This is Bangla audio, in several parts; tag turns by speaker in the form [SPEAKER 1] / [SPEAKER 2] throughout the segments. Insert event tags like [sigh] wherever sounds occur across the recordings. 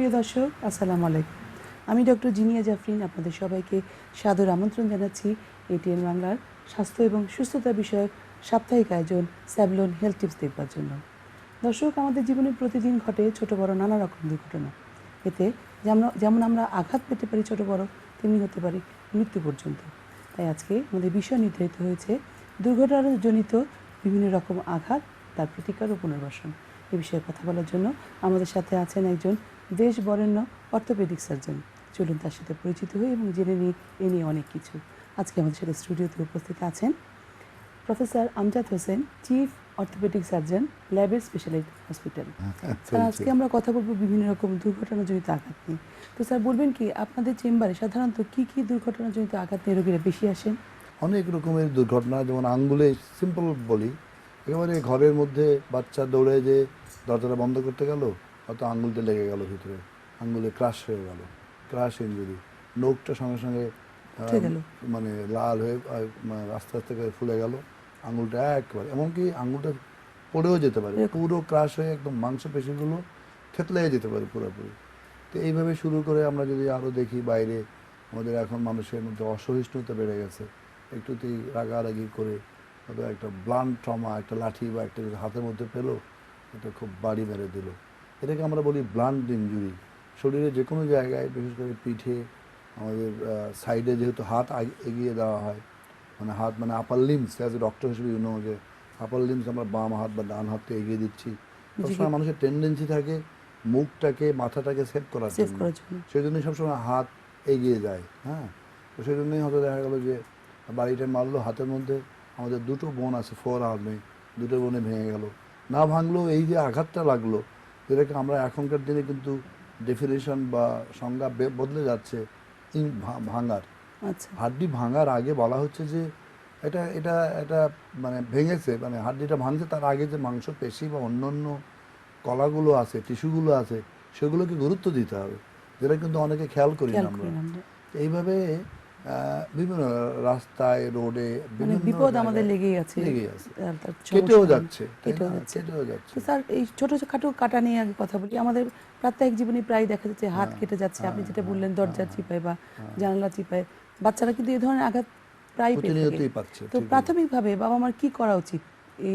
[SPEAKER 1] প্রিয় দর্শক, আসসালামু আলাইকুম। আমি ডক্টর জিনিয়া জাফরিন আপনাদের সবাইকে সাদর আমন্ত্রণ জানাচ্ছি এটিএন বাংলার স্বাস্থ্য এবং সুস্থতা বিষয়ক সাপ্তাহিক আয়োজন স্যাবলন হেলথ টিপস দেখবার জন্য। দর্শক, আমাদের জীবনে প্রতিদিন ঘটে ছোট বড় নানা রকম দুর্ঘটনা। এতে যেমন যেমন আমরা আঘাত পেতে পারি ছোট বড়, তেমনি হতে পারি মৃত্যু পর্যন্ত। তাই আজকে আমাদের বিষয় নির্ধারিত হয়েছে দুর্ঘটনাজনিত বিভিন্ন রকম আঘাত তার প্রতিকার ও পুনর্বাসন। এ বিষয়ে কথা বলার জন্য আমাদের সাথে আছেন একজন বেশ বরেণ্য অর্থোপেডিক সার্জন। চলুন তার সাথে পরিচিত হই এবং জেনে নিই এ নিয়ে অনেক কিছু। আজকে আমাদের সাথে স্টুডিওতে উপস্থিত আছেন professor Amjad Hossain chief orthopaedic surgeon ল্যাবের স্পেশালিটি হসপিটাল। স্যার আজকে আমরা কথা বলব বিভিন্ন রকম দুর্ঘটনাজনিত আঘাত নিয়ে। তো স্যার বলবেন কি আপনাদের চেম্বারে সাধারণত কি কি দুর্ঘটনাজনিত আঘাত নিয়ে রোগীরা বেশি আসেন?
[SPEAKER 2] অনেক রকমের দুর্ঘটনা যেমন আঙ্গুলে সিম্পল বলি। একেবারে ঘরের মধ্যে বাচ্চা দৌড়ে যে দরজাটা বন্ধ করতে গেল হয়তো আঙ্গুলটা লেগে গেল ভিতরে। আঙ্গুলে ক্রাশ হয়ে গেল। ক্রাশ ইঞ্জুরি নোকটা সঙ্গে সঙ্গে। মানে লাল হয়ে মানে আস্তে আস্তে করে ফুলে গেল। আঙুলটা একবারে এমনকি আঙুলটা পড়েও যেতে পারে। পুরো ক্রাশ হয়ে একদম মাংসপেশিগুলো থেতলে যেতে পারে পুরোপুরি। তো এইভাবে শুরু করে আমরা যদি আরও দেখি বাইরে আমাদের এখন মানুষের মধ্যে অসহিষ্ণুতা বেড়ে গেছে। একটুতেই রাগারাগি করে হয়তো একটা ব্লান্ট ট্রমা একটা লাঠি বা একটা হাতের মধ্যে পেল এটা খুব বাড়ি মেরে দিল। এটাকে আমরা বলি ব্লান্ট ইঞ্জুরি শরীরে যে কোনো জায়গায় বিশেষ করে পিঠে আমাদের সাইডে যেহেতু হাত এগিয়ে দেওয়া হয় মানে হাত মানে upper limbs as a doctor হিসেবে ইউনো যে আপার লিমস আমরা বাম হাত বা ডান হাতকে এগিয়ে দিচ্ছি। সবসময় মানুষের টেন্ডেন্সি থাকে মুখটাকে মাথাটাকে সেভ করার জন্য। সেই জন্যই সবসময় হাত এগিয়ে যায় হ্যাঁ? তো সেই জন্যই হয়তো দেখা গেলো যে বাড়িটা মারলো হাতের মধ্যে আমাদের দুটো বোন আছে ফোর আর্মে দুটো বোনে ভেঙে গেল। না ভাঙলেও এই যে আঘাতটা লাগল যেটাকে আমরা এখনকার দিনে কিন্তু ডেফিনেশন বা সংজ্ঞা বদলে যাচ্ছে ইন ভাঙার।
[SPEAKER 1] আচ্ছা।
[SPEAKER 2] হাড্ডি ভাঙার আগে বলা হচ্ছে যে এটা এটা এটা মানে ভেঙেছে মানে হাড্ডিটা ভাঙছে তার আগে যে মাংস পেশি বা অন্য অন্য কলাগুলো আছে টিস্যুগুলো আছে সেগুলোকে গুরুত্ব দিতে হবে। যেটা কিন্তু অনেকে খেয়াল করি না আমরা। এইভাবে বিভিন্ন রাস্তায় রোডে
[SPEAKER 1] বিপদ আমাদের লেগেই আছে।
[SPEAKER 2] লেগেই আছে। কেটেও যাচ্ছে
[SPEAKER 1] কেটেও যাচ্ছে। স্যার এই ছোট খাটো কাটা নিয়ে আগে কথা বলি। আমাদের প্রাত্যহিক জীবনে প্রায় দেখা যাচ্ছে হাত কেটে যাচ্ছে। আপনি যেটা বললেন দরজা চিপায় বা জানালা চিপায় বাচ্চারা কিন্তু এই ধরনের আঘাত প্রায় পেয়ে
[SPEAKER 2] পাচ্ছে
[SPEAKER 1] তো প্রাথমিকভাবে বাবা মার কি করা উচিত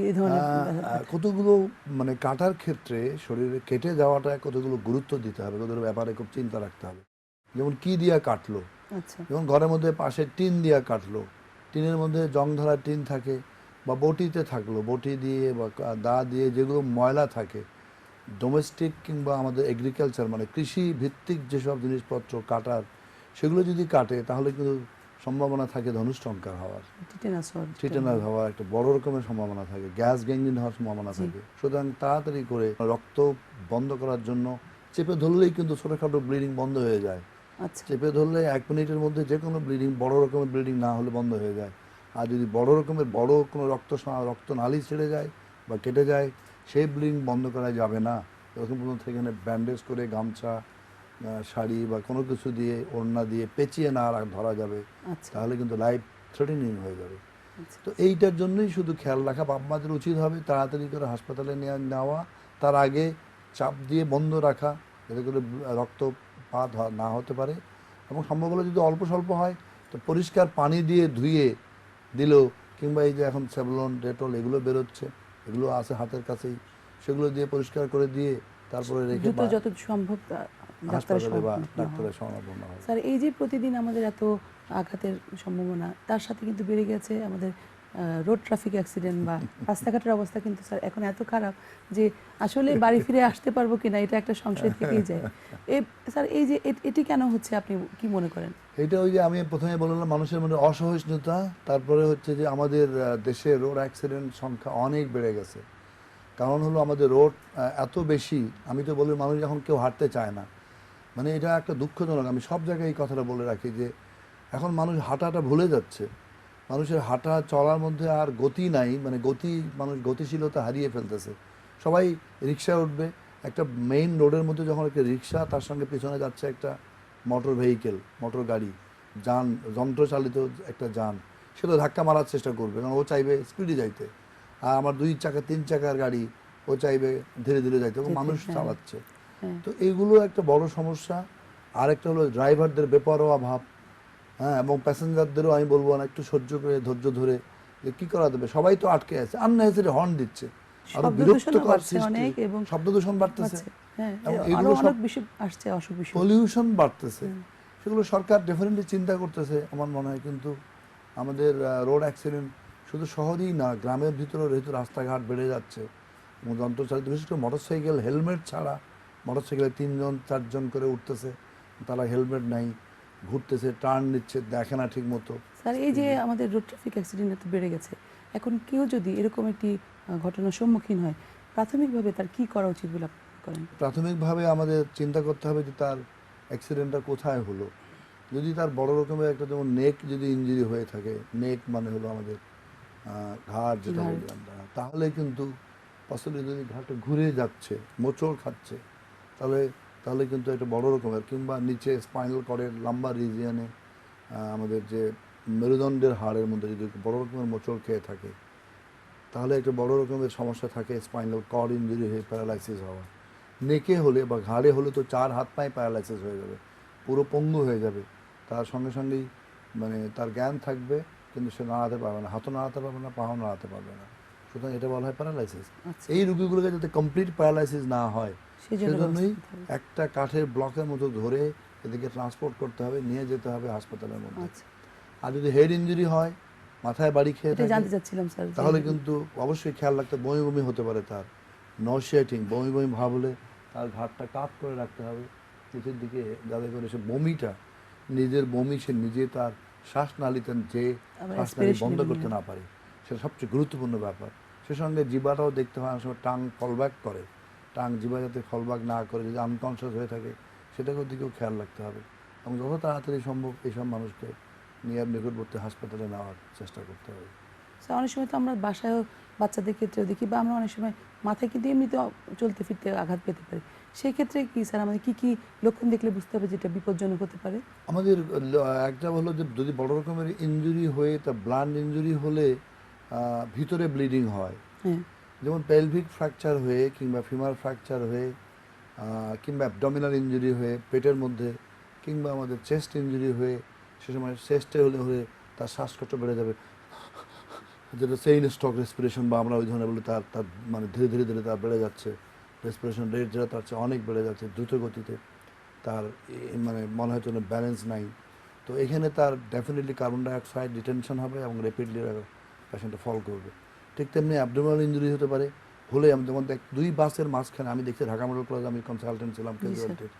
[SPEAKER 1] এই ধরনের
[SPEAKER 2] কতগুলো মানে কাটার ক্ষেত্রে শরীরে কেটে যাওয়াটা কতগুলো গুরুত্ব দিতে হবে কতগুলো ব্যাপারে খুব চিন্তা রাখতে হবে। যেমন কি দিয়া কাটলো?
[SPEAKER 1] আচ্ছা।
[SPEAKER 2] যেমন ঘরের মধ্যে পাশে টিন দিয়া কাটলো টিনের মধ্যে জং ধরা টিন থাকে বা বটিতে থাকল বটি দিয়ে বা দা দিয়ে যেগুলো ময়লা থাকে ডোমেস্টিক কিংবা আমাদের এগ্রিকালচার মানে কৃষি ভিত্তিক যেসব জিনিসপত্র কাটার সেগুলো যদি কাটে তাহলে কিন্তু সম্ভাবনা থাকে ধনুষ্টঙ্কার হওয়ার।
[SPEAKER 1] টিটেনাস হওয়ার
[SPEAKER 2] একটা বড় রকমের সম্ভাবনা থাকে গ্যাস গ্যাংরিন হওয়ার সম্ভাবনা থাকে। সুতরাং তাড়াতাড়ি করে রক্ত বন্ধ করার জন্য চেপে ধরলেই কিন্তু ছোটোখাটো ব্লিডিং বন্ধ হয়ে যায়।
[SPEAKER 1] আচ্ছা
[SPEAKER 2] চেপে ধরলে এক মিনিটের মধ্যে যে কোনো ব্লিডিং বড় রকমের ব্লিডিং না হলে বন্ধ হয়ে যায়। আর যদি বড় রকমের বড় কোনো রক্ত রক্ত নালি ছেড়ে যায় বা কেটে যায় সেই ব্লিডিং বন্ধ করা যাবে না। এরকম পর্যন্ত সেখানে ব্যান্ডেজ করে গামছা শাড়ি বা কোনো কিছু দিয়ে ওড়না দিয়ে পেঁচিয়ে না আর ধরা যাবে।
[SPEAKER 1] আচ্ছা।
[SPEAKER 2] তাহলে কিন্তু লাইফ থ্রেটেনিং হয়ে যাবে।
[SPEAKER 1] আচ্ছা।
[SPEAKER 2] তো এইটার জন্যই শুধু খেয়াল রাখা বাপ মাদের উচিত হবে তাড়াতাড়ি করে হাসপাতালে নেওয়া। তার আগে চাপ দিয়ে বন্ধ রাখা যাতে করে রক্তপাত হ- না হতে পারে এবং সম্ভব হলে যদি অল্প স্বল্প হয় তো পরিষ্কার পানি দিয়ে ধুয়ে দিল কিংবা এই যে এখন সেভলন ডেটল এগুলো বেরোচ্ছে এগুলো আছে হাতের কাছেই সেগুলো দিয়ে পরিষ্কার করে দিয়ে তারপরে রেখে
[SPEAKER 1] যত সম্ভব। ডাক্তারের শরণাপন্ন
[SPEAKER 2] হয়
[SPEAKER 1] স্যার এই যে প্রতিদিন আমাদের এত আঘাতের সম্ভাবনা তার সাথে কিন্তু বেড়ে গেছে আমাদের রোড ট্রাফিক অ্যাক্সিডেন্ট বা রাস্তাঘাটের অবস্থা কিন্তু স্যার এখন এত খারাপ যে আসলে বাড়ি ফিরে আসতে পারব কিনা, এটা একটা সংশয় থেকেই যায়। এ স্যার এই যে এটি কেন হচ্ছে, আপনি কি মনে করেন?
[SPEAKER 2] এটা ওই যে আমি প্রথমে বললাম, মানুষের মধ্যে অসহিষ্ণুতা, তারপরে হচ্ছে যে আমাদের দেশে রোড অ্যাক্সিডেন্ট সংখ্যা অনেক বেড়ে গেছে। কারণ হলো আমাদের রোড এত বেশি, আমি তো বলি মানুষ এখন কেউ হাঁটতে চায় না। মানে এটা একটা দুঃখজনক, আমি সব জায়গায় এই কথাটা বলে রাখি যে এখন মানুষ হাঁটাটা ভুলে যাচ্ছে। মানুষের হাঁটা চলার মধ্যে আর গতি নাই মানে গতি মানুষ গতিশীলতা হারিয়ে ফেলতেছে। সবাই রিক্সা উঠবে একটা মেইন রোডের মধ্যে যখন একটা রিক্সা তার সঙ্গে পেছনে যাচ্ছে একটা মোটর ভেহিকেল মোটর গাড়ি যান যন্ত্রচালিত একটা যান। সে তো ধাক্কা মারার চেষ্টা করবে কারণ ও চাইবে স্পিডে যাইতে। আর আমার দুই চাকা তিন চাকার গাড়ি ও চাইবে ধীরে ধীরে যাইতে এবং মানুষ
[SPEAKER 1] হ্যাঁ।
[SPEAKER 2] চালাচ্ছে।
[SPEAKER 1] হ্যাঁ।
[SPEAKER 2] তো এইগুলো একটা বড় সমস্যা। আর একটা হলো ড্রাইভারদের বেপরোয়া ভাব। হ্যাঁ এবং প্যাসেঞ্জারদেরও আমি বলব না একটু সহ্য করে ধৈর্য ধরে যে কি করা দেবে সবাই তো আটকে আছে আননেসেসারি হর্ন দিচ্ছে।
[SPEAKER 1] আরও
[SPEAKER 2] বিরক্তকর সৃষ্টি।
[SPEAKER 1] এবং
[SPEAKER 2] শব্দ দূষণ বাড়তেছে।
[SPEAKER 1] হ্যাঁ
[SPEAKER 2] পলিউশন বাড়তেছে। সেগুলো সরকার ডেফিনেটলি চিন্তা করতেছে আমার মনে হয় কিন্তু আমাদের রোড অ্যাক্সিডেন্ট শুধু শহরেই না গ্রামের ভিতরেও যেহেতু রাস্তাঘাট বেড়ে যাচ্ছে এবং যন্ত্রচালিত বিশেষ করে মোটরসাইকেল হেলমেট ছাড়া মোটরসাইকেলে তিনজন চারজন করে উঠতেছে তারা হেলমেট নাই। ঘুরতেছে টার্ন নিচ্ছে দেখে না ঠিক মতো
[SPEAKER 1] স্যার এই যে আমাদের রোড ট্রাফিক অ্যাক্সিডেন্ট এত বেড়ে গেছে এখন কেউ যদি এরকম একটি ঘটনার সম্মুখীন হয় প্রাথমিকভাবে তার কি করা উচিত বলে আপনি করেন?
[SPEAKER 2] প্রাথমিকভাবে আমাদের চিন্তা করতে হবে যে তার অ্যাক্সিডেন্টটা কোথায় হলো। যদি তার বড় রকমের একটা যেমন নেক যদি ইঞ্জুরি হয়ে থাকে নেক মানে হলো আমাদের ঘাড় যেটা বলি আমরা তাহলে কিন্তু পসিবলি যদি ঘাটটা ঘুরে যাচ্ছে মোচড় খাচ্ছে তাহলে তাহলে কিন্তু একটা বড় রকমের। কিংবা নিচে স্পাইনাল কর্ডের লম্বা রিজিয়নে আমাদের যে মেরুদণ্ডের হাড়ের মধ্যে যদি বড় রকমের মোচড় খেয়ে থাকে তাহলে একটা বড় রকমের সমস্যা থাকে স্পাইনাল কর্ড ইঞ্জুরি হয়ে প্যারালাইসিস হওয়া নেকে হলে বা ঘাড়ে হলে তো চার হাত পায়ে প্যারালাইসিস হয়ে যাবে পুরো পঙ্গু হয়ে যাবে। তার সঙ্গে সঙ্গেই মানে তার জ্ঞান থাকবে কিন্তু সে নাড়াতে পারবে না হাতও নাড়াতে পারবে না পাও নাড়াতে পারবে না। সুতরাং এটা বলা হয় প্যারালাইসিস
[SPEAKER 1] আচ্ছা।
[SPEAKER 2] এই রুগীগুলোকে যাতে কমপ্লিট প্যারালাইসিস না হয় সেজন্যই। একটা কাঠের ব্লকের মতো ধরে এদিকে ট্রান্সপোর্ট করতে হবে নিয়ে যেতে হবে হাসপাতালের মধ্যে।
[SPEAKER 1] আচ্ছা।
[SPEAKER 2] আর যদি হেড ইঞ্জুরি হয় মাথায় বাড়ি খেয়ে
[SPEAKER 1] জানতে চাচ্ছিলাম স্যার
[SPEAKER 2] তাহলে কিন্তু অবশ্যই খেয়াল রাখতে বমি বমি হতে পারে তার। নশিয়েটিং বমি বমি ভাব হলে তার ঘাটটা কাত করে রাখতে হবে। নিচের দিকে যাতে করে সে বমিটা নিজের বমি সে নিজে তার শ্বাসনালীতে যে শ্বাসনালী বন্ধ করতে না পারে সেটা সবচেয়ে গুরুত্বপূর্ণ ব্যাপার। সে সঙ্গে জীবাটাও দেখতে হয় অনেক সময় টাং ফলব্যাক করে। টাং জিবা যাতে ফলব্যাক না করে যদি আনকনসিয়াস হয়ে থাকে সেটাকেও দিকেও খেয়াল রাখতে হবে। এবং যত তাড়াতাড়ি সম্ভব এইসব মানুষকে নিয়ে নিকটবর্তী হাসপাতালে নেওয়ার চেষ্টা করতে হবে।
[SPEAKER 1] স্যার অনেক সময় তো আমরা বাসায়ও বাচ্চাদের ক্ষেত্রেও দেখি বা আমরা অনেক সময় মাথায় কিন্তু এমনিতে চলতে ফিরতে আঘাত পেতে পারি। সেক্ষেত্রে কি স্যার আমাদের কি কি লক্ষণ দেখলে বুঝতে হবে যেটা বিপজ্জনক হতে পারে?
[SPEAKER 2] আমাদের একটা হলো যে যদি বড় রকমের ইনজুরি হয়ে তা ব্লান্ড ইনজুরি হলে ভিতরে ব্লিডিং হয়।
[SPEAKER 1] হ্যাঁ।
[SPEAKER 2] যেমন পেলভিক ফ্র্যাকচার হয়ে কিংবা ফিমার ফ্র্যাকচার হয়ে কিংবা অ্যাবডমিনাল ইনজুরি হয়ে, পেটের মধ্যে, কিংবা আমাদের চেস্ট ইনজুরি হয়ে, সে সময় চেস্টে হলে হলে তার শ্বাসকষ্ট বেড়ে যাবে। যেটা সেইন স্টক রেসপিরেশন বা আমরা ওই ধরনের বলি তার তার মানে ধীরে ধীরে ধীরে তার বেড়ে যাচ্ছে। রেসপিরেশন রেট যেটা তার চেয়ে অনেক বেড়ে যাচ্ছে দ্রুত গতিতে। তার মানে মনে হয় যেন ব্যালেন্স নাই। তো এখানে তার ডেফিনেটলি কার্বন ডাইঅক্সাইড ডিটেনশন হবে এবং র্যাপিডলি পেশেন্টটা ফল করবে। ঠিক তেমনি অ্যাবডোমিনাল ইঞ্জুরি হতে পারে। হলে আমি যেমন দেখ দুই বাসের মাঝখানে আমি দেখছি ঢাকা মেডিকেল কলেজে আমি কনসালটেন্ট ছিলাম ক্যাজুয়ালিটির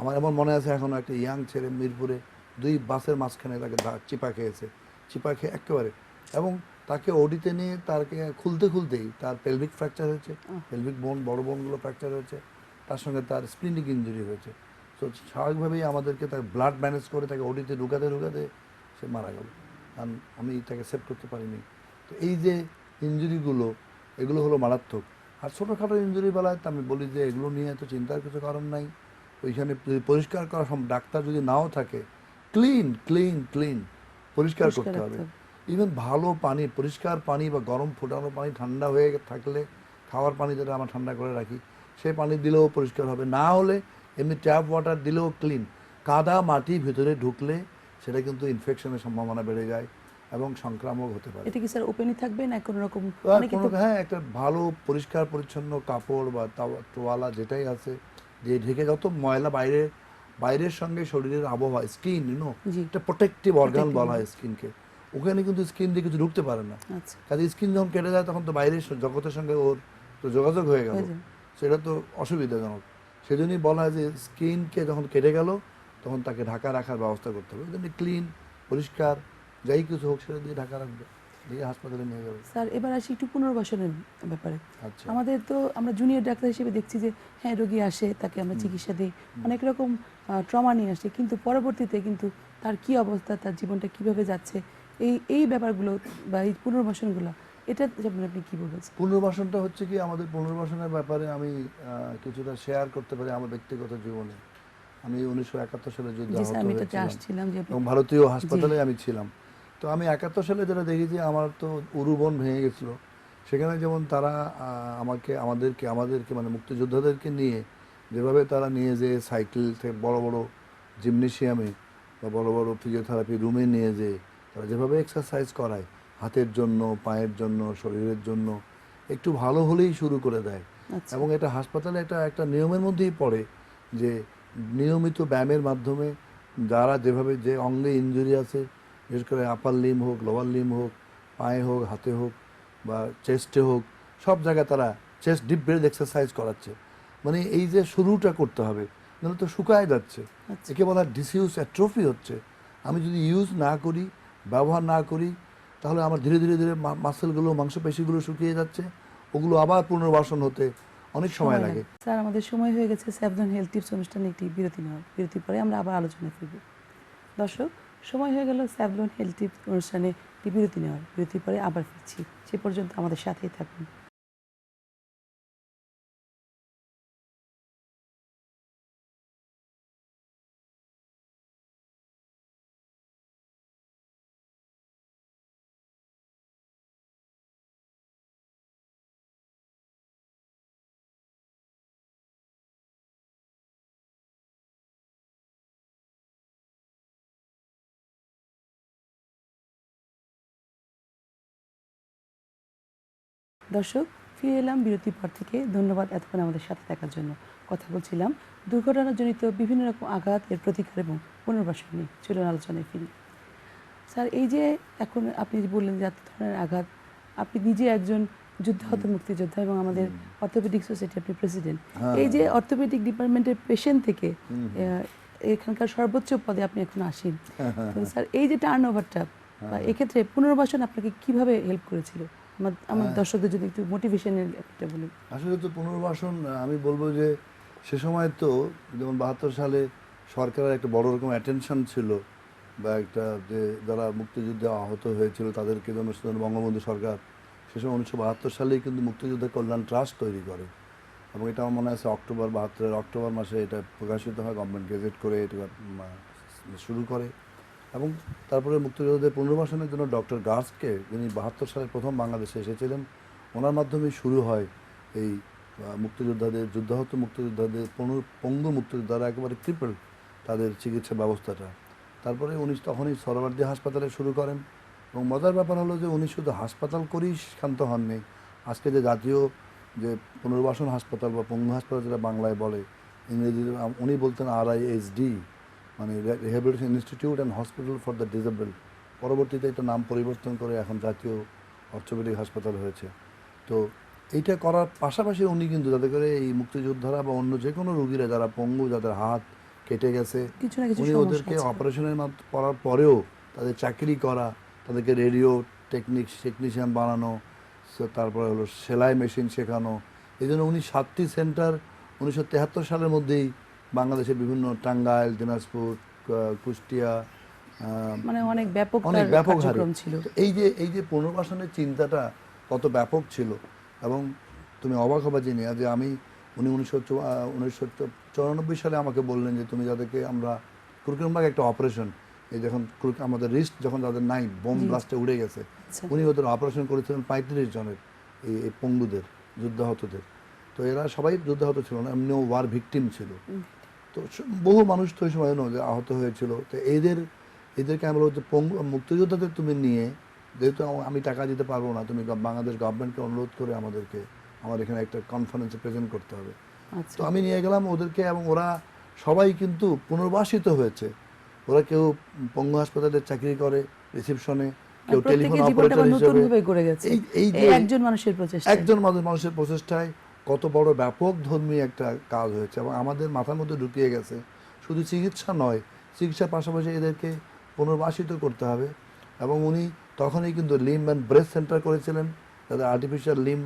[SPEAKER 2] আমার এমন মনে আছে এখনও একটা ইয়াং ছেলে মিরপুরে দুই বাসের মাঝখানে তাকে চিপা খেয়েছে। চিপা খেয়ে একেবারে এবং তাকে ওডিতে নিয়ে তাকে খুলতে খুলতেই তার পেলভিক ফ্র্যাকচার হয়েছে পেলভিক বোন বড় বোনগুলো ফ্র্যাকচার হয়েছে তার সঙ্গে তার স্প্লিনিক ইঞ্জুরি হয়েছে। তো স্বাভাবিকভাবেই আমাদেরকে তাকে ব্লাড ম্যানেজ করে তাকে ওডিতে ঢুকাতে ঢুকাতে সে মারা গেল। কারণ আমি তাকে সেভ করতে পারিনি। তো এই যে ইঞ্জুরিগুলো এগুলো হলো মারাত্মক। আর ছোটোখাটো ইঞ্জুরি বেলায় তো আমি বলি যে এগুলো নিয়ে এত চিন্তার কিছু কারণ নাই। ওইখানে যদি পরিষ্কার করা সম ডাক্তার যদি নাও থাকে ক্লিন ক্লিন ক্লিন পরিষ্কার করতে হবে।
[SPEAKER 1] হবে।
[SPEAKER 2] ইভেন ভালো পানি পরিষ্কার পানি বা গরম ফোটানো পানি ঠান্ডা হয়ে থাকলে খাওয়ার পানি যেটা আমরা ঠান্ডা করে রাখি সেই পানি দিলেও পরিষ্কার হবে। না হলে এমনি ট্যাপ ওয়াটার দিলেও ক্লিন কাদা মাটি ভিতরে ঢুকলে সেটা কিন্তু ইনফেকশনের সম্ভাবনা বেড়ে যায়। এবং সংক্রামক হতে পারে।
[SPEAKER 1] এটা কি স্যার ওপেনই থাকবে না কোনো রকম?
[SPEAKER 2] কোনো
[SPEAKER 1] তো
[SPEAKER 2] হ্যাঁ একটা ভালো পরিষ্কার পরিচ্ছন্ন কাপড় বা তোয়ালা যেটাই আছে যে ঢেকে যত ময়লা বাইরে বাইরের সঙ্গে শরীরের আবহাওয়া স্কিন ইউনো
[SPEAKER 1] জি।
[SPEAKER 2] একটা প্রোটেক্টিভ অর্গান বলা হয় স্কিনকে। ওখানে কিন্তু স্কিন দিয়ে কিছু ঢুকতে পারে না।
[SPEAKER 1] আচ্ছা।
[SPEAKER 2] কাজে স্কিন যখন কেটে যায় তখন তো বাইরের জগতের সঙ্গে ওর তো যোগাযোগ হয়ে গেল। সেটা তো অসুবিধাজনক। সেজন্যই বলা হয় যে স্কিনকে যখন কেটে গেল তখন তাকে ঢাকা রাখার ব্যবস্থা করতে হবে। ওই জন্য ক্লিন পরিষ্কার যাই কিছু হোক সেটা দিয়ে ঢাকা রাখবে দিয়ে হাসপাতালে নিয়ে যাবে।
[SPEAKER 1] স্যার এবার আসি একটু পুনর্বাসনের ব্যাপারে।
[SPEAKER 2] আচ্ছা।
[SPEAKER 1] আমাদের তো আমরা জুনিয়র ডাক্তার হিসেবে দেখছি যে হ্যাঁ রোগী আসে তাকে আমরা চিকিৎসা দিই। অনেক রকম ট্রমা নিয়ে আসে কিন্তু পরবর্তীতে কিন্তু তার কি অবস্থা তার জীবনটা কীভাবে যাচ্ছে এই এই ব্যাপারগুলো বা এই পুনর্বাসনগুলো এটা যেমন আপনি কি বলবেন?
[SPEAKER 2] পুনর্বাসনটা হচ্ছে কি আমাদের পুনর্বাসনের ব্যাপারে আমি কিছুটা শেয়ার করতে পারি আমার ব্যক্তিগত জীবনে। আমি উনিশশো একাত্তর সালে যুদ্ধ
[SPEAKER 1] আমি আসছিলাম যে
[SPEAKER 2] এবং ভারতীয় হাসপাতালে আমি ছিলাম। তো আমি একাত্তর সালে যেটা দেখি যে আমার তো উরুবন ভেঙে গেছিল। সেখানে যেমন তারা আমাকে আমাদেরকে আমাদেরকে মানে মুক্তিযোদ্ধাদেরকে নিয়ে যেভাবে তারা নিয়ে যেয়ে সাইকেল থেকে বড় বড় জিমনেশিয়ামে বা বড় বড় ফিজিওথেরাপি রুমে নিয়ে যেয়ে তারা যেভাবে এক্সারসাইজ করায় হাতের জন্য পায়ের জন্য শরীরের জন্য একটু ভালো হলেই শুরু করে দেয়।
[SPEAKER 1] আচ্ছা।
[SPEAKER 2] এবং এটা হাসপাতালে একটা একটা নিয়মের মধ্যেই পড়ে যে নিয়মিত ব্যায়ামের মাধ্যমে যারা যেভাবে যে অঙ্গে ইনজুরি আছে বিশেষ করে আপার লিম হোক লোয়ার লিম হোক পায়ে হোক হাতে হোক বা চেস্টে হোক সব জায়গায় তারা চেস্ট ডিপ ব্রেথ এক্সারসাইজ করাচ্ছে। মানে এই যে শুরুটা করতে হবে নাহলে তো শুকায় যাচ্ছে।
[SPEAKER 1] আচ্ছা।
[SPEAKER 2] একে বলা ডিসইউজ অ্যাট্রফি হচ্ছে। আমি যদি ইউজ না করি ব্যবহার না করি তাহলে আমার ধীরে ধীরে ধীরে মাসেলগুলো মাংসপেশিগুলো শুকিয়ে যাচ্ছে ওগুলো আবার পুনর্বাসন হতে অনেক সময় লাগে।
[SPEAKER 1] স্যার আমাদের সময় হয়ে গেছে। স্যাভলন হেলথ টিপস অনুষ্ঠানে একটি বিরতি নেওয়ার বিরতির পরে আমরা আবার আলোচনা ফিরব। দর্শক সময় হয়ে গেল স্যাভলন হেলথ টিপস অনুষ্ঠানে বিরতি নেওয়ার। বিরতির পরে আবার ফিরছি। সে পর্যন্ত আমাদের সাথেই থাকুন। দর্শক ফিরে এলাম বিরতির পর থেকে। ধন্যবাদ এতক্ষণ আমাদের সাথে থাকার জন্য। কথা বলছিলাম দুর্ঘটনাজনিত বিভিন্ন রকম আঘাত এর প্রতিকার এবং পুনর্বাসন নিয়ে। চলুন আলোচনায় ফিরি। স্যার এই যে এখন আপনি বললেন যে এত ধরনের আঘাত আপনি নিজে একজন যুদ্ধাহত মুক্তিযোদ্ধা এবং আমাদের অর্থোপেডিক সোসাইটি আপনি প্রেসিডেন্ট।
[SPEAKER 2] হ্যাঁ,
[SPEAKER 1] এই যে অর্থোপেডিক ডিপার্টমেন্টের পেশেন্ট থেকে এখানকার সর্বোচ্চ পদে আপনি এখন আসেন। স্যার এই যে টার্ন ওভারটা বা এক্ষেত্রে পুনর্বাসন আপনাকে কীভাবে হেল্প করেছিল? আমার আমার দর্শকদের যদি একটু মোটিভেশনের একটা বলুন
[SPEAKER 2] আসলে তো পুনর্বাসন আমি বলব যে সে সময় তো যেমন বাহাত্তর সালে সরকারের একটা বড় রকম অ্যাটেনশন ছিল বা একটা যে যারা মুক্তিযুদ্ধে আহত হয়েছিল তাদেরকে জন্য বঙ্গবন্ধু সরকার সে সময় উনিশশো বাহাত্তর সালেই কিন্তু মুক্তিযুদ্ধ কল্যাণ ট্রাস্ট তৈরি করে। এবং এটা আমার মনে আছে অক্টোবর বাহাত্তরের অক্টোবর মাসে এটা প্রকাশিত হয় গভর্নমেন্ট গেজেট করে এটা শুরু করে। এবং তারপরে মুক্তিযোদ্ধাদের পুনর্বাসনের জন্য ডক্টর গার্সকে, যিনি বাহাত্তর সালে প্রথম বাংলাদেশে এসেছিলেন, ওনার মাধ্যমে শুরু হয় এই মুক্তিযোদ্ধাদের, যুদ্ধাহত মুক্তিযোদ্ধাদের পঙ্গু মুক্তিযোদ্ধারা একেবারে ট্রিপল তাদের চিকিৎসা ব্যবস্থাটা। তারপরে উনি তখনই সরওয়ার্দী হাসপাতালে শুরু করেন এবং মজার ব্যাপার হলো যে উনি শুধু হাসপাতাল করেই শান্ত হননি, আজকে যে জাতীয় যে পুনর্বাসন হাসপাতাল বা পঙ্গু হাসপাতাল যেটা বাংলায় বলে, ইংরেজিতে উনি বলতেন আর আই এস ডি মানে rehabilitation institute and hospital for the disable পরবর্তীতে এটা নাম পরিবর্তন করে এখন জাতীয় অর্থোপেডিক হাসপাতাল হয়েছে। তো এইটা করার পাশাপাশি উনি কিন্তু যাতে করে এই মুক্তিযোদ্ধারা বা অন্য যে কোনো রুগীরা যারা পঙ্গু যাদের হাত কেটে গেছে উনি ওদেরকে। অপারেশনের মাধ্যমে করার পরেও তাদের চাকরি করা তাদেরকে রেডিও টেকনিক টেকনিশিয়ান বানানো তারপরে হলো সেলাই মেশিন শেখানো। এই জন্য উনি সাতটি সেন্টার উনিশশো তেহাত্তর সালের মধ্যেই বাংলাদেশের বিভিন্ন টাঙ্গাইল দিনাজপুর কুষ্টিয়া
[SPEAKER 1] মানে অনেক ব্যাপক
[SPEAKER 2] অনেক ব্যাপক
[SPEAKER 1] ছিল।
[SPEAKER 2] এই যে এই যে পুনর্বাসনের চিন্তাটা কত ব্যাপক ছিল এবং তুমি অবাক হবা জেনে যে আমি উনি উনিশশো উনিশশো চৌরানব্বই সালে আমাকে বললেন যে তুমি যাদেরকে আমরা কুরকুরমবাগ একটা অপারেশন এই যখন আমাদের রিস্ট যখন তাদের নাই বোম ব্লাস্টে উড়ে গেছে
[SPEAKER 1] আচ্ছা।
[SPEAKER 2] উনি ওদের অপারেশন করেছিলেন পঁয়ত্রিশ জনের এই এই পঙ্গুদের যুদ্ধাহতদের। তো এরা সবাই যুদ্ধাহত ছিল না এমনিও ওয়ার ভিকটিম ছিল। তো বহু মানুষ তো ওই সময় যে আহত হয়েছিল। তো এদের এদেরকে আমরা বলছি পঙ্গু মুক্তিযোদ্ধাদের তুমি নিয়ে যেহেতু আমি টাকা দিতে পারব না তুমি বাংলাদেশ গভর্নমেন্টকে অনুরোধ করে আমাদেরকে আমার এখানে একটা কনফারেন্সে প্রেজেন্ট করতে হবে।
[SPEAKER 1] আচ্ছা।
[SPEAKER 2] তো আমি নিয়ে গেলাম ওদেরকে এবং ওরা সবাই কিন্তু পুনর্বাসিত হয়েছে। ওরা কেউ পঙ্গু হাসপাতালে চাকরি করে রিসিপশনে কেউ টেলিফোন অপারেটর হিসেবে। এই যে
[SPEAKER 1] একজন মানুষের প্রচেষ্টা
[SPEAKER 2] একজন মানুষের প্রচেষ্টায় কত বড় ব্যাপক ধর্মী একটা কাজ হয়েছে এবং আমাদের মাথার মধ্যে ঢুকিয়ে গেছে। শুধু চিকিৎসা নয় চিকিৎসার পাশাপাশি এদেরকে পুনর্বাসিত করতে হবে এবং উনি তখনই কিন্তু লিম অ্যান্ড ব্রেস্ট সেন্টার করেছিলেন যাতে আর্টিফিশিয়াল লিম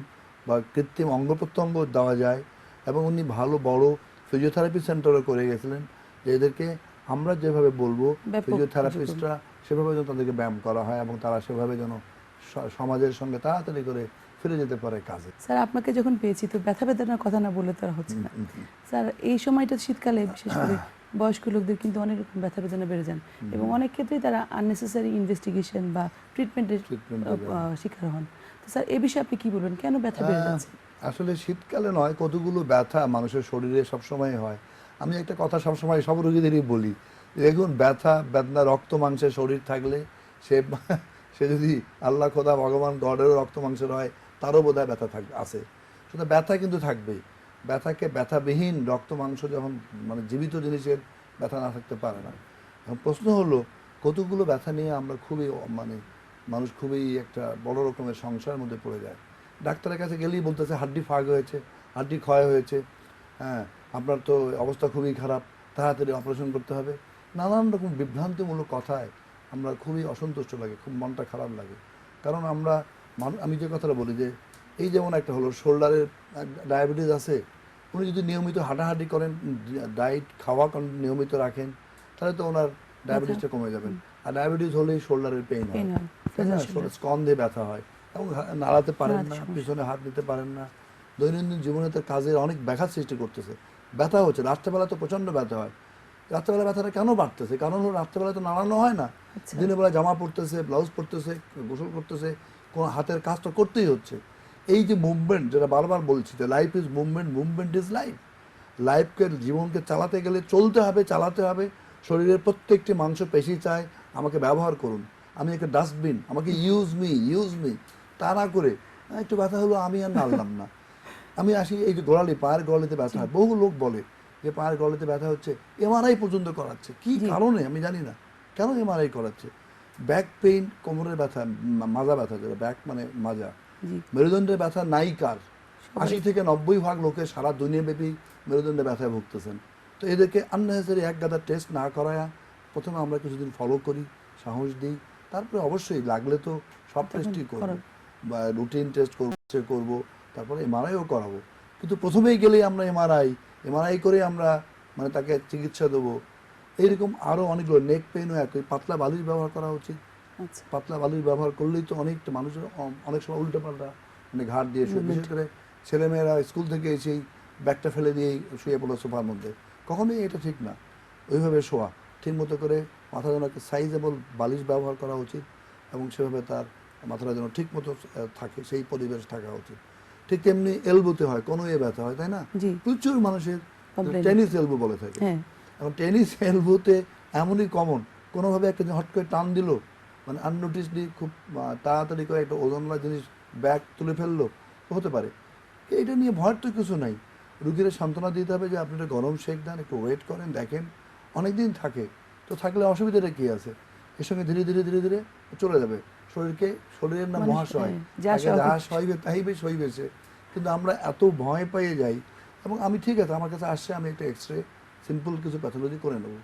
[SPEAKER 2] বা কৃত্রিম অঙ্গ প্রত্যঙ্গ দেওয়া যায় এবং উনি ভালো বড় ফিজিওথেরাপি সেন্টারও করে গেছিলেন যে এদেরকে আমরা যেভাবে বলব ফিজিওথেরাপিস্টরা সেভাবে যেন তাদেরকে ব্যায়াম করা হয় এবং তারা সেভাবে যেন সমাজের সঙ্গে তাড়াতাড়ি করে ফিরে যেতে পারে কাজে।
[SPEAKER 1] স্যার আপনাকে যখন পেয়েছি তো ব্যথা বেদনার কথা না বললে তো আর হচ্ছে না। স্যার এই সময়টা শীতকালে বিশেষ করে [clears throat] বয়স্ক লোকদের কিন্তু অনেক রকম ব্যথা বেদনা বেড়ে যান এবং অনেক ক্ষেত্রেই তারা আননেসেসারি ইনভেস্টিগেশন বা ট্রিটমেন্টের। শিকার হন। তো স্যার এ বিষয়ে আপনি কি বলবেন? কেন ব্যথা বেড়ে যাচ্ছে?
[SPEAKER 2] আসলে শীতকালে নয় কতগুলো ব্যথা মানুষের শরীরে সবসময় হয়। আমি একটা কথা সবসময় সব রোগীদেরই বলি দেখুন ব্যথা বেদনা রক্ত মাংসের শরীর থাকলে সে সে যদি আল্লাহ খোদা ভগবান গডেরও রক্ত মাংসের হয় তারও বোধহয় ব্যথা থাক, আছে। শুধু ব্যথা কিন্তু থাকবেই। ব্যথাকে ব্যথাবিহীন রক্ত মাংস যখন মানে জীবিত জিনিসের ব্যথা না থাকতে পারে না। এখন প্রশ্ন হলো, কতগুলো ব্যথা নিয়ে আমরা খুবই মানে মানুষ খুবই একটা বড় রকমের সংসারের মধ্যে পড়ে যায়। ডাক্তারের কাছে গেলেই বলতেছে, হাড্ডি ফাঁক হয়েছে, হাড্ডি ক্ষয় হয়েছে হ্যাঁ আপনার তো অবস্থা খুবই খারাপ, তাড়াতাড়ি অপারেশন করতে হবে। নানান রকম বিভ্রান্তিমূলক কথায় আমরা খুবই অসন্তুষ্ট লাগে, খুব মনটা খারাপ লাগে। কারণ আমরা আমি যে কথাটা বলি যে এই যেমন একটা হলো শোল্ডারের ডায়াবেটিস আছে উনি যদি নিয়মিত হাঁটাহাঁটি করেন ডায়েট খাওয়া নিয়মিত রাখেন তাহলে তো ওনার ডায়াবেটিসটা কমে যাবে। আর ডায়াবেটিস হলেই শোল্ডারের পেইন হয়। স্কন্ধে ব্যথা হয়। এবং নাড়াতে পারেন না পিছনে হাত নিতে পারেন না। দৈনন্দিন জীবনে তার কাজের অনেক ব্যাঘাত সৃষ্টি করতেছে। ব্যথা হচ্ছে রাত্রেবেলা তো প্রচণ্ড ব্যথা হয়। রাত্রেবেলা ব্যথাটা কেন বাড়তেছে? কারণ হলো রাত্রেবেলা তো নাড়ানো হয় না।
[SPEAKER 1] আচ্ছা।
[SPEAKER 2] দিনের বেলা জামা পরতেছে ব্লাউজ পরতেছে গোসল করতেছে কোন হাতের কাজ তো করতেই হচ্ছে। এই যে মুভমেন্ট যেটা বারবার বলছি যে life is movement movement is life লাইফকে জীবনকে চালাতে গেলে চলতে হবে চালাতে হবে। শরীরের প্রত্যেকটি মাংস পেশি চায় আমাকে ব্যবহার করুন। আমি একটা ডাস্টবিন আমাকে ইউজ মি ইউজ মি তা না করে একটু ব্যথা হলো আমি আর নাড়লাম না। আমি আসি এই যে গোড়ালি পায়ের গোড়ালিতে ব্যথা হয়। বহু লোক বলে যে পায়ের গোড়ালিতে ব্যথা হচ্ছে এমআরআই পর্যন্ত করাচ্ছে। কি কারণে? আমি জানি না। কেন এমআরআই করাচ্ছে? ব্যাক পেইন কোমরের ব্যথা মাজা ব্যথা যেটা ব্যাক মানে মাজা। মেরুদণ্ডের ব্যথা নাই কার আশি থেকে নব্বই ভাগ লোকে সারা দুনিয়াব্যাপী মেরুদণ্ডে ব্যথায় ভুগতেছেন। তো এদেরকে আননেসেসারি এক গাদা টেস্ট না করায়া প্রথমে আমরা কিছুদিন ফলো করি সাহস দিই। তারপরে অবশ্যই লাগলে তো সব টেস্টই করব। বা রুটিন টেস্ট করব সে করব তারপরে এমআরআইও করাবো। কিন্তু প্রথমেই গেলেই আমরা এমআরআই এমআরআই করে আমরা মানে তাকে চিকিৎসা দেবো। এইরকম আরও অনেকগুলো নেক পেইনও একই। পাতলা বালিশ ব্যবহার করা উচিত।
[SPEAKER 1] আচ্ছা।
[SPEAKER 2] পাতলা বালিশ ব্যবহার করলেই তো অনেকটা মানুষের অনেক সময় উল্টো পাল্টা মানে ঘাট দিয়ে শুয়ে। বিশেষ করে ছেলেমেয়েরা স্কুল থেকে এসেই ব্যাগটা ফেলে দিয়েই শুয়ে পড়ল সোফার মধ্যে। কখনোই এটা ঠিক না। ওইভাবে শোয়া। ঠিক মতো করে মাথা যেন একটা সাইজেবল বালিশ ব্যবহার করা উচিত এবং সেভাবে তার মাথাটা যেন ঠিক মতো থাকে সেই পরিবেশ থাকা উচিত। ঠিক তেমনি এলবোতে হয় কোনো এ ব্যথা হয় তাই না? প্রচুর মানুষের. টেনিস এলবো বলে থাকে।
[SPEAKER 1] হ্যাঁ।
[SPEAKER 2] এখন টেনিস [laughs] এলবোতে এমনই কমন কোনোভাবে একটা হট করে টান দিল মানে আননোটিসলি খুব তাড়াতাড়ি করে একটা ওজনওয়ালা জিনিস ব্যাগ তুলে ফেলল হতে পারে। এইটা নিয়ে ভয়ের তো কিছু নাই। রুগীরা সান্ত্বনা দিতে হবে যে আপনি একটা গরম শেক দেন একটু ওয়েট করেন দেখেন। অনেক দিন থাকে তো থাকলে অসুবিধাটা কী আছে? এর সঙ্গে ধীরে ধীরে ধীরে ধীরে চলে যাবে। শরীরকে শরীরের না
[SPEAKER 1] মানুষ,
[SPEAKER 2] মহাশয়।
[SPEAKER 1] হ্যাঁ, যা
[SPEAKER 2] তাকে যা
[SPEAKER 1] স্বাভাবিক।
[SPEAKER 2] সইবে তাইবে সইবে সে। কিন্তু আমরা এত ভয় পেয়ে যাই এবং আমি ঠিক আছে আমার কাছে আসছে আমি একটা এক্স রে সিম্পল কিছু প্যাথোলজি করে নেব।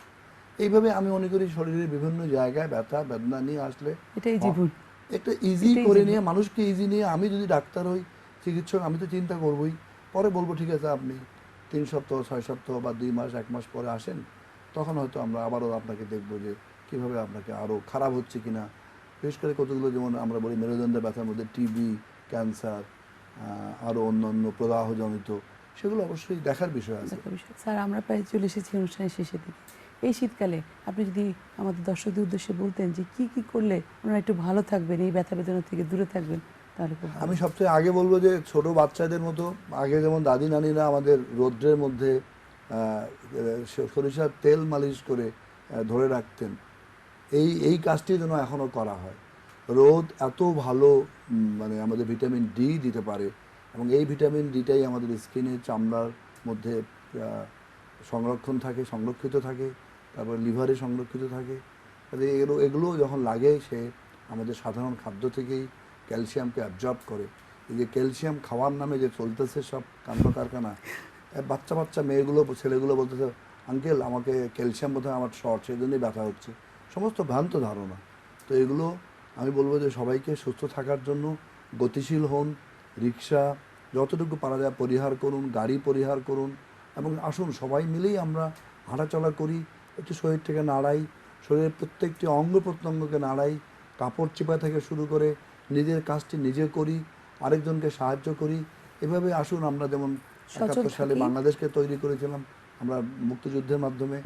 [SPEAKER 2] এইভাবে আমি মনে করি শরীরের বিভিন্ন জায়গায় ব্যথা বেদনা নিয়ে আসলে
[SPEAKER 1] এটাই জীবন
[SPEAKER 2] একটা ইজি করে নিয়ে মানুষকে ইজি নিয়ে আমি যদি ডাক্তার হই চিকিৎসক আমি তো চিন্তা করবই। পরে বলব ঠিক আছে আপনি তিন সপ্তাহ ছয় সপ্তাহ বা দুই মাস এক মাস পরে আসেন। তখন হয়তো আমরা আবারও আপনাকে দেখব যে কীভাবে আপনাকে আরও খারাপ হচ্ছে কিনা। বিশেষ করে কতগুলো যেমন আমরা বলি মেরুদণ্ডের ব্যথার মধ্যে টিবি ক্যান্সার আরও অন্য অন্য প্রদাহজনিত সেগুলো অবশ্যই দেখার বিষয় আছে।
[SPEAKER 1] স্যার আমরা প্রায় চলে এসেছি অনুষ্ঠানের শেষের দিকে। এই শীতকালে আপনি যদি আমাদের দর্শকদের উদ্দেশ্যে বলতেন যে কি কি করলে ওনারা একটু ভালো থাকবেন এই ব্যথা বেদনা থেকে দূরে থাকবেন তাহলে
[SPEAKER 2] আমি সবচেয়ে আগে বলব যে ছোট বাচ্চাদের মতো আগে যেমন দাদি নানিরা আমাদের রৌদ্রের মধ্যে সরিষার তেল মালিশ করে ধরে রাখতেন। এই এই কাজটি যেন এখনও করা হয়। রোদ এত ভালো মানে আমাদের ভিটামিন ডি দিতে পারে এবং এই ভিটামিন ডিটাই আমাদের স্কিনে, চামড়ার মধ্যে সংরক্ষণ থাকে, সংরক্ষিত থাকে, তারপর লিভারে সংরক্ষিত থাকে। কাজে এগুলো এগুলো যখন লাগে, সে আমাদের সাধারণ খাদ্য থেকেই ক্যালসিয়ামকে অ্যাবজর্ব করে। এই যে ক্যালসিয়াম খাওয়ার নামে যে চলতেছে সব কাণ্ড কারখানা বাচ্চা বাচ্চা মেয়েগুলো, ছেলেগুলো বলতেছে, আঙ্কেল, আমাকে ক্যালসিয়াম বোধহয় আমার শর্ট সেই জন্যই ব্যথা হচ্ছে। সমস্ত ভ্রান্ত ধারণা। তো এগুলো আমি বলব যে সবাইকে সুস্থ থাকার জন্য গতিশীল হন রিক্সা যতটুকু পারা যায় পরিহার করুন গাড়ি পরিহার করুন এবং আসুন সবাই মিলেই আমরা হাঁটাচলা করি। একটু শরীরটাকে নাড়াই শরীরের প্রত্যেকটি অঙ্গ প্রত্যঙ্গকে নাড়াই কাপড় চিপা থেকে শুরু করে নিজের কাজটি নিজে করি আরেকজনকে সাহায্য করি। এভাবে আসুন আমরা যেমন একাত্তর সালে বাংলাদেশকে তৈরি করেছিলাম আমরা মুক্তিযুদ্ধের মাধ্যমে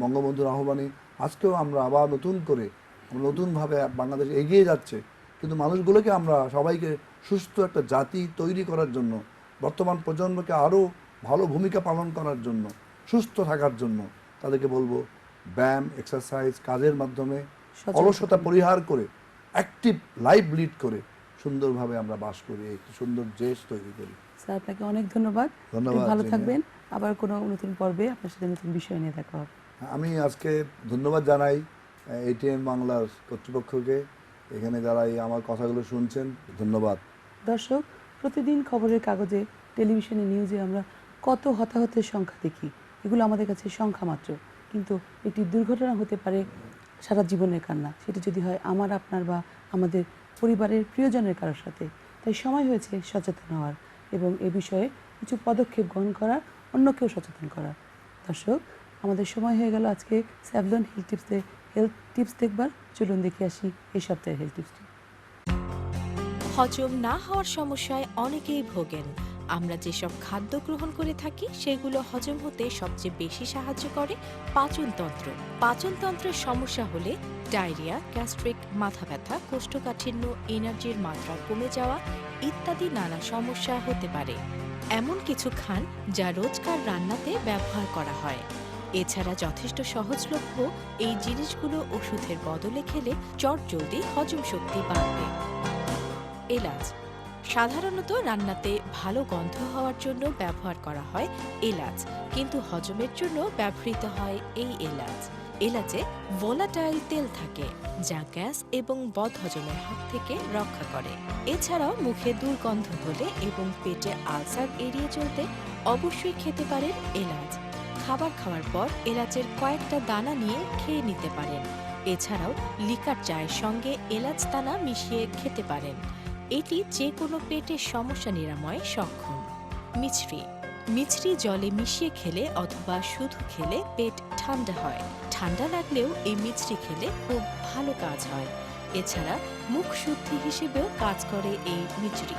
[SPEAKER 2] বঙ্গবন্ধুর আহ্বানে। আজকেও আমরা আবার নতুন করে নতুনভাবে বাংলাদেশ এগিয়ে যাচ্ছে। কিন্তু মানুষগুলোকে আমরা সবাইকে সুস্থ একটা জাতি তৈরি করার জন্য বর্তমান প্রজন্মকে আরও ভালো ভূমিকা পালন করার জন্য সুস্থ থাকার জন্য তাদেরকে বলব ব্যায়াম এক্সারসাইজ কাজের মাধ্যমে অলসতা পরিহার করে অ্যাক্টিভ লাইফ লিড করে সুন্দরভাবে আমরা বাস করি একটি সুন্দর দেশ তৈরি করি।
[SPEAKER 1] স্যার আপনাকে অনেক ধন্যবাদ।
[SPEAKER 2] ধন্যবাদ,
[SPEAKER 1] ভালো থাকবেন। আবার কোনো নতুন পর্বে আপনার সাথে নতুন বিষয় নিয়ে দেখা হবে।
[SPEAKER 2] আমি আজকে ধন্যবাদ জানাই এটিএম বাংলার কর্তৃপক্ষকে। এখানে যারা এই আমার কথাগুলো শুনছেন, ধন্যবাদ।
[SPEAKER 1] দর্শক, প্রতিদিন খবরের কাগজে, টেলিভিশনে, নিউজে আমরা কত হতাহতের সংখ্যা দেখি, এগুলো আমাদের কাছে সংখ্যা মাত্র। কিন্তু একটি দুর্ঘটনা হতে পারে সারা জীবনের কান্না। সেটা যদি হয় আমার, আপনার বা আমাদের পরিবারের প্রিয়জনের কারোর সাথে। তাই সময় হয়েছে সচেতন হওয়ার এবং এ বিষয়ে কিছু পদক্ষেপ গ্রহণ করার, অন্যকেও সচেতন করার। দর্শক, আমাদের সময় হয়ে গেল আজকে স্যাভলন হেলথ টিপসে হেলথ টিপস দেখবার। চলুন দেখে আসি এই সপ্তাহের হেলথ টিপসটি
[SPEAKER 3] হজম না হওয়ার সমস্যায় অনেকেই ভোগেন। আমরা যেসব খাদ্য গ্রহণ করে থাকি, সেগুলো হজম হতে সবচেয়ে বেশি সাহায্য করে পাচনতন্ত্র। পাচনতন্ত্রের সমস্যা হলে ডায়রিয়া, গ্যাস্ট্রিক, মাথা ব্যথা, কোষ্ঠকাঠিন্য, এনার্জির মাত্রা কমে যাওয়া ইত্যাদি নানা সমস্যা হতে পারে। এমন কিছু খান যা রোজকার রান্নাতে ব্যবহার করা হয়। এছাড়া যথেষ্ট সহজলভ্য এই জিনিসগুলো ওষুধের বদলে খেলে চটজলদি হজম শক্তি বাড়বে। এলাচ। সাধারণত রান্নাতে ভালো গন্ধ হওয়ার জন্য ব্যবহার করা হয় এলাচ, কিন্তু হজমের জন্য ব্যবহৃত হয় এই এলাচ। এলাচে ভোলাটাইল তেল থাকে, যা গ্যাস এবং বদহজমের হাত থেকে রক্ষা করে। এছাড়াও মুখে দুর্গন্ধ হলে এবং পেটে আলসার এড়িয়ে চলতে অবশ্যই খেতে পারেন এলাচ। খাবার খাওয়ার পর এলাচের কয়েকটা দানা নিয়ে খেয়ে নিতে পারেন। এছাড়াও লিকার চায়ের সঙ্গে এলাচ দানা মিশিয়ে খেতে পারেন। এটি যে কোনো পেটের সমস্যা নিরাময়ে সক্ষম। মিছরি। মিছরি জলে মিশিয়ে খেলে অথবা শুধু খেলে পেট ঠান্ডা হয়। ঠান্ডা লাগলেও এই মিছরি খেলে খুব ভালো কাজ হয়। এছাড়া মুখ শুদ্ধি হিসেবেও কাজ করে এই মিছরি।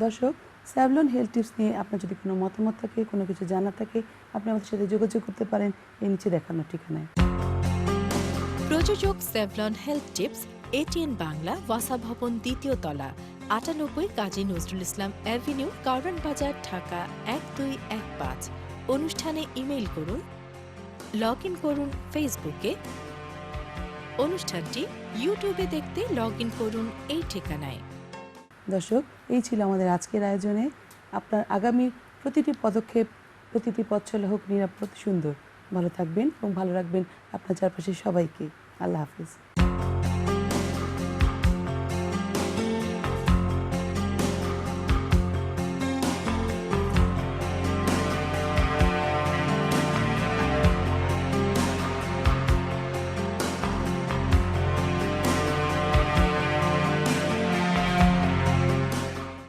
[SPEAKER 1] দর্শক স্যাভলন হেলথ টিপস নিয়ে আপনার যদি কোনো মতামত থাকে, কোনো কিছু জানা থাকে, আপনি আমাদের সাথে যোগাযোগ করতে পারেন। এই নিচে দেখানো ঠিকানায়।
[SPEAKER 3] প্রযোজক Savlon health tips, ATN Bangla, ওয়াসা ভবন, দ্বিতীয় তলা, আটানব্বই কাজী নজরুল ইসলাম অ্যাভিনিউ, কারণ বাজার, ঢাকা, এক দুই এক পাঁচ। অনুষ্ঠানে ইমেইল করুন লগ ইন করুন ফেসবুকে। অনুষ্ঠানটি ইউটিউবে দেখতে লগ ইন করুন এই ঠিকানায়।
[SPEAKER 1] দর্শক, এই ছিল আমাদের আজকের আয়োজনে। আপনার আগামী প্রতিটি পদক্ষেপ, প্রতিটি পথ হোক নিরাপদ, সুন্দর। ভালো থাকবেন এবং ভালো রাখবেন আপনার চারপাশের সবাইকে। আল্লাহ হাফিজ।